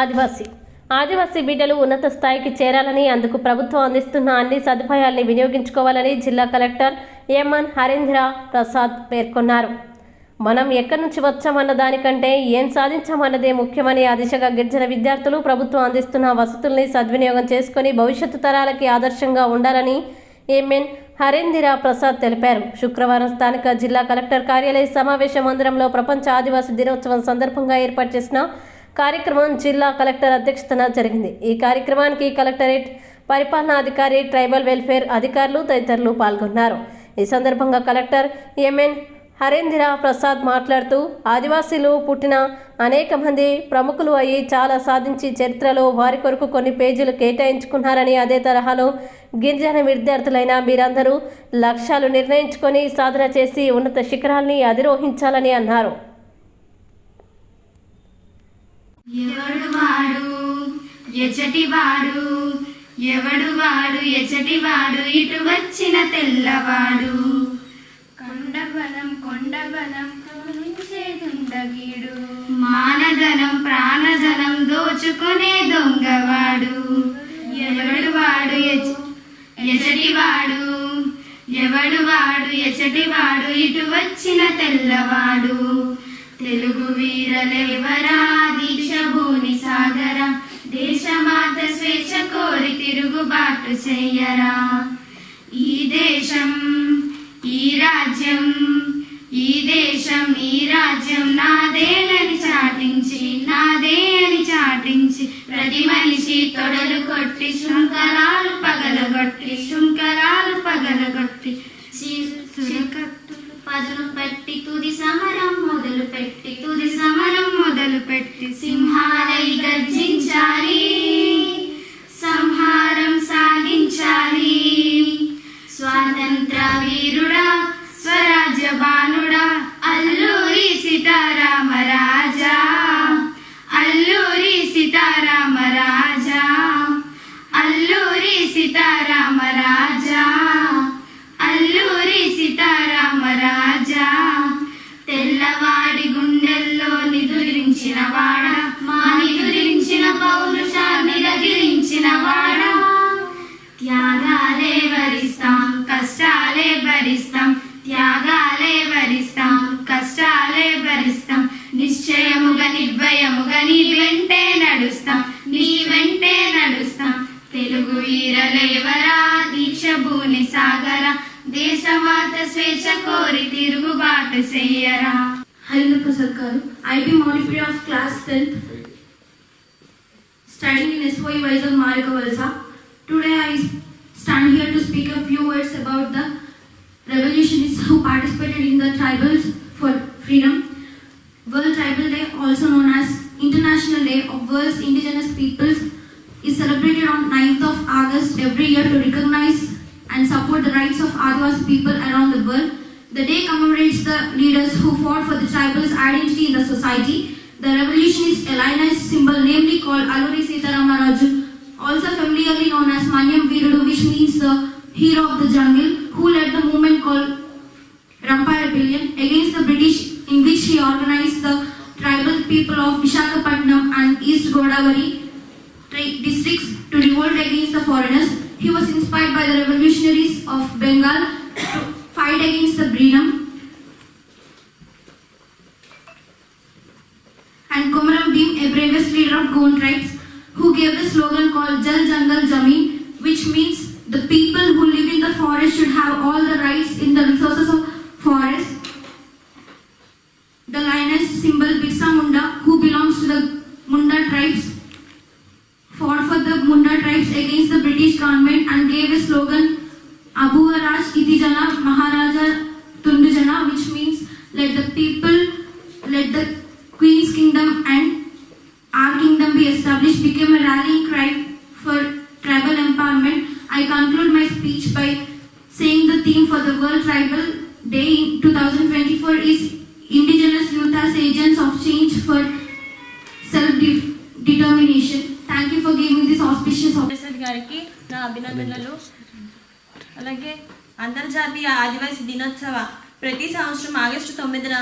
ఆదివాసీ. ఆదివాసీ బిడ్డలు ఉన్నత స్థాయికి చేరాలని అందుకు ప్రభుత్వం అందిస్తున్న అన్ని సదుపాయాల్ని వినియోగించుకోవాలని జిల్లా కలెక్టర్ ఎంఎన్ హరేంద్ర ప్రసాద్ పేర్కొన్నారు. మనం ఎక్కడి నుంచి వచ్చామన్న దానికంటే ఏం సాధించామన్నదే ముఖ్యమని ఆ దిశగా గిరిజన విద్యార్థులు ప్రభుత్వం అందిస్తున్న వసతుల్ని సద్వినియోగం చేసుకుని భవిష్యత్తు తరాలకి ఆదర్శంగా ఉండాలని ఎంఎన్ హరేందిరా ప్రసాద్ తెలిపారు. శుక్రవారం స్థానిక జిల్లా కలెక్టర్ కార్యాలయ సమావేశ మందిరంలో ప్రపంచ ఆదివాసీ దినోత్సవం సందర్భంగా ఏర్పాటు చేసిన కార్యక్రమం జిల్లా కలెక్టర్ అధ్యక్షతన జరిగింది. ఈ కార్యక్రమానికి కలెక్టరేట్ పరిపాలనాధికారి ట్రైబల్ వెల్ఫేర్ అధికారులు తదితరులు పాల్గొన్నారు. ఈ సందర్భంగా కలెక్టర్ ఎంఎన్ హరేంద్ర ప్రసాద్ మాట్లాడుతూ ఆదివాసీలు పుట్టిన అనేక మంది ప్రముఖులు అయ్యి చాలా సాధించి చరిత్రలో వారి కొరకు కొన్ని పేజీలు కేటాయించుకున్నారని అదే తరహాలో గిరిజన విద్యార్థులైన మీరందరూ లక్ష్యాలు నిర్ణయించుకొని సాధన చేసి ఉన్నత శిఖరాల్ని అధిరోహించాలని అన్నారు. ఎవడు వాడు? ఎచటి వాడు? ఎవడు వాడు? ఎచటి వాడు? ఇటు వచ్చిన తెల్లవాడు. కొండబలం కొండబలం నుంచేదుండగీడు మానధనం ప్రాణధనం దోచుకునే దొంగవాడు. ఎవడు వాడు? ఎచ- ఎచటి వాడు. ఎవడు వాడు? ఎచటి వాడు? ఇటు వచ్చిన తెల్లవాడు. తెలుగు వీరలేవరా? భూని సాగర. దేశమాత స్వేచ్ఛ కోరి తిరుగుబాటు చెయ్యరా. ఈ దేశం ఈ రాజ్యం ఈ దేశం ఈ రాజ్యం నాదేనని చాటించి నాదే అని చాటించి ప్రతి మనిషి తొడలు కొట్టి శృంఖలాలు పగలగొట్టి శృంఖలాలు పగలగొట్టి సురకత్తు పదులు పెట్టి తుది సమరం మొదలు పెట్టి తుది సమరం మొదలు పెట్టి సింహాలై గర్జించాలి. సంహారం సాగించాలి స్వాతంత్ర వీరుడా స్వరాజ్య బాల భరిస్తాం త్యాగాలే భరిస్తాం కష్టాలే భరిస్తాం నిశ్చయముగా నిర్భయముగా నీ వెంటే నడుస్తాం నీ వెంటే నడుస్తాం. తెలుగు వీరలేవరా దీక్ష భూని సాగరా దేశమాత స్వేచ్ఛ కోరి తిరుగుబాటు చేయరా. Harindappa Prasad I be monitor of class tenth. Studying in SOE Vizag Margavalasa today I stand here to speak a few words about the revolutionists who participated in the tribals for freedom. World Tribal Day, also known as International Day of World's Indigenous Peoples, is celebrated on 9th of August every year to recognize and support the rights of Adivasi people around the world. The day commemorates the leaders who fought for the tribal's identity in the society. The revolutionist alliance symbol, namely called Aluri Sitaramaraju, also familiarly known as Manyam Virudu, which means the hero of the jungle, who led the movement called Rampa Rebellion against the British, in which he organized the tribal people of Vishakhapatnam and East Godavari districts to revolt against the foreigners. He was inspired by the revolutionaries of Bengal to fight against the Brenham and Komaram Bhim, a bravest leader of Gond tribes, who gave the slogan called Jal Jangal Jameen, which means the people who live in the forest should have all the rights in the resources of forest. The lioness symbol Birsa Munda, who belongs to the Munda tribes, fought for the Munda tribes against the British government and gave a slogan Abu Raj Itijana Maharaja Tundujana, which means let the people, Tribal Day two 2024 is Indigenous Youth as Agents of Change for Self-Determination. Thank you for giving this auspicious opportunity. గారికి నా అభినందనలు అలాగే అంతర్జాతీయ ఆదివాసీ దినోత్సవ ప్రతి సంవత్సరం August తొమ్మిదిన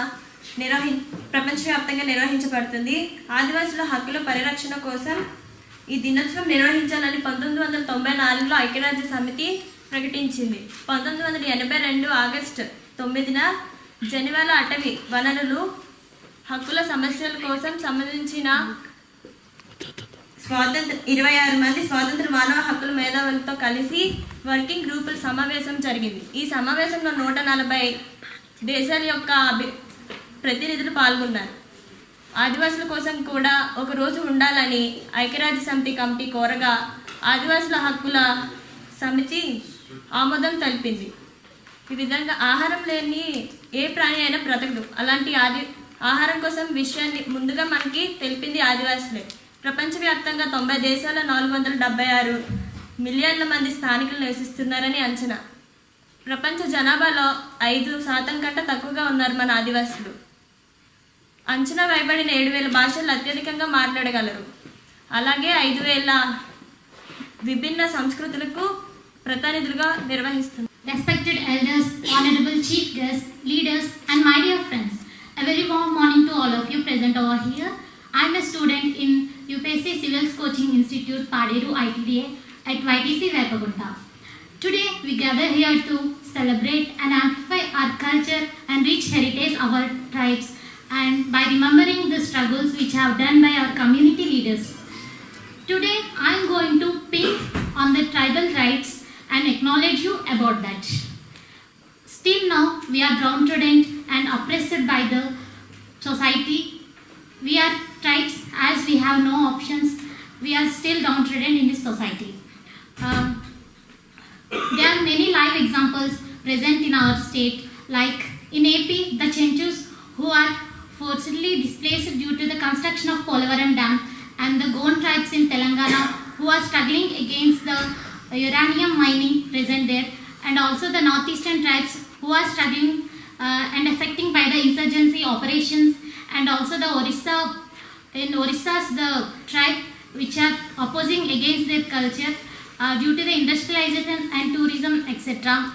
నిర్వహి ప్రపంచవ్యాప్తంగా నిర్వహించబడుతుంది ఆదివాసుల హక్కుల పరిరక్షణ కోసం ఈ దినోత్సవం నిర్వహించాలని పంతొమ్మిది వందల తొంభై నాలుగులో ఐక్యరాజ్య సమితి ప్రకటించింది. పంతొమ్మిది వందల ఎనభై రెండు ఆగస్టు తొమ్మిదిన జనివాల అటవీ వనరులు హక్కుల సమస్యల కోసం సంబంధించిన స్వాతంత్ర ఇరవై ఆరు మంది స్వాతంత్ర మానవ హక్కుల మేధావులతో కలిసి వర్కింగ్ గ్రూపుల సమావేశం జరిగింది. ఈ సమావేశంలో నూట నలభై దేశాల యొక్క అభి ప్రతినిధులు పాల్గొన్నారు. ఆదివాసుల కోసం కూడా ఒక రోజు ఉండాలని ఐక్యరాజ్య సమితి కమిటీ కోరగా ఆదివాసుల హక్కుల సమితి ఆమోదం తెలిపింది. ఈ విధంగా ఆహారం లేని ఏ ప్రాణి అయినా బ్రతకదు. అలాంటి ఆది ఆహారం కోసం విషయాన్ని ముందుగా మనకి తెలిపింది ఆదివాసులే. ప్రపంచవ్యాప్తంగా తొంభై దేశాల నాలుగు వందల డెబ్బై ఆరు మిలియన్ల మంది స్థానికులు నివసిస్తున్నారని అంచనా. ప్రపంచ జనాభాలో ఐదు శాతం కంటే తక్కువగా ఉన్నారు మన ఆదివాసులు. అంచనా వేయబడిన ఏడు వేల భాషలు అత్యధికంగా మాట్లాడగలరు. అలాగే ఐదు వేల విభిన్న సంస్కృతులకు ప్రతినిధులుగా నిర్వహిస్తున్నారు Respected elders, honorable chief guests, leaders, and my dear friends, a very warm morning to all of you present over here. I'm a student in UPSC Civils Coaching Institute, Paderu ITDA at YTC Vepagunta. Today, we gather here to celebrate and amplify our culture and rich heritage of our tribes and by remembering the struggles which have done by our community leaders. Today, I'm going to speak on the tribal rights and acknowledge you about that. Still now, we are downtrodden and oppressed by the society. We are tribes as we have no options. We are still downtrodden in this society. Um, there are many live examples present in our state, like in AP, the Chenchus who are forcibly displaced due to the construction of Polavaram Dam, and the Gond tribes in Telangana who are struggling against the uranium mining present there, and also the northeastern tribes who are struggling uh, and affecting by the insurgency operations, and also the Orissa in Orissa's the tribe which are opposing against their culture uh, due to the industrialization and tourism etc.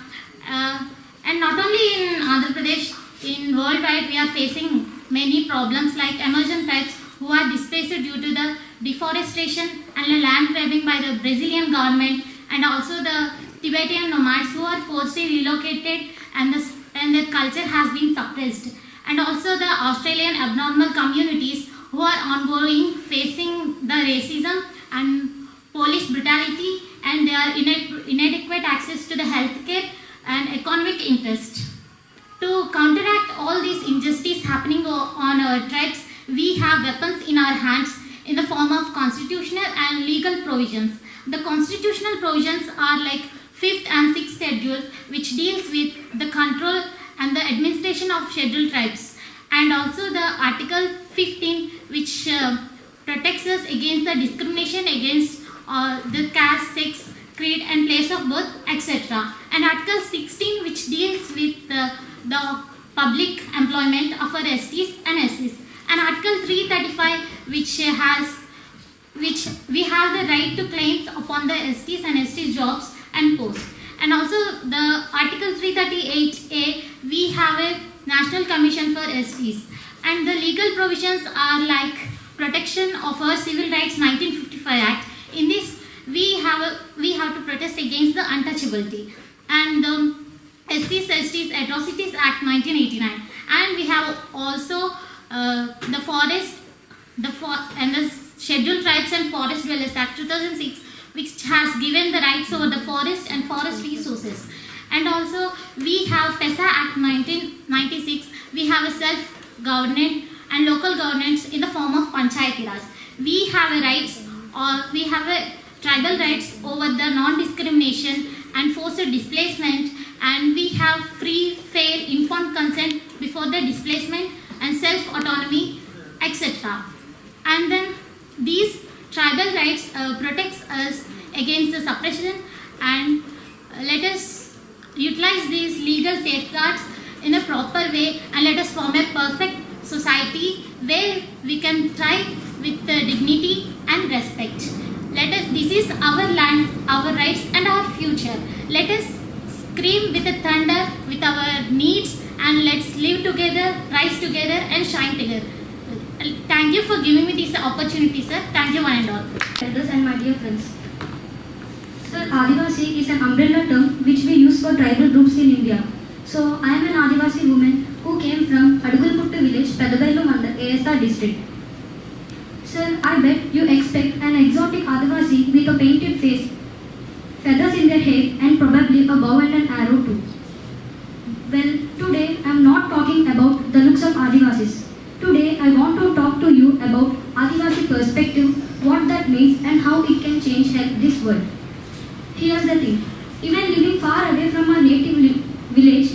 Uh, and not only in Andhra Pradesh, in worldwide we are facing many problems like emergent tribes who are displaced due to the deforestation and the land grabbing by the Brazilian government and also the Tibetan nomads who are forcibly relocated and, the, and their culture has been suppressed. And also the Australian abnormal communities who are ongoing facing the racism and police brutality and their ine- inadequate access to the healthcare and economic interest. To counteract all these injustice happening o- on our tribes, we have weapons in our hands in the form of constitutional and legal provisions. The constitutional provisions are like fifth and sixth schedule, which deals with the control and the administration of scheduled tribes, and also the Article 15, which uh, protects us against the discrimination against uh, the caste, sex, creed, and place of birth, etc. And Article 16, which deals with the, the public employment of our STs and SCs. And Article 335, which uh, has which we have the right to claims upon the STs and ST jobs and posts. And also the Article 338A, we have a National Commission for STs. And the legal provisions are like protection of our Civil Rights 1955 Act. In this, we have a, we have to protest against the untouchability. And the STs STs Atrocities Act 1989. And we have also uh, the forest the for, and the Scheduled Tribes and Forest Dwellers Act 2006, which has given the rights over the forest and forest resources. And also, we have PESA Act 1996, we have a self-governance and local governance in the form of Panchayati. We have a rights or we have a tribal rights over the non-discrimination and forced displacement and we have free, fair, informed consent before the displacement and self-autonomy, etc. And these tribal rights uh, protects us against the suppression and uh, let us utilize these legal safeguards in a proper way and let us form a perfect society where we can thrive with dignity and respect. Let us, this is our land, our rights and our future. Let us scream with the thunder with our needs and let's live together, rise together and shine together. Thank you for giving me this opportunity, sir. Thank you one and all. elders and my dear friends. Sir, Adivasi is an umbrella term which we use for tribal groups in India. So, I am an Adivasi woman who came from Adugulputtu village, Pedabellu Mandal, ASR district. Sir, I bet you expect an exotic Adivasi with a painted face, feathers in their hair and probably a bow and an arrow too. Well, today I am not talking about the looks of Adivasis. Today I want to talk to you about Adivasi what that means and how it can change this world. Here's the thing. Even living far away from our native village,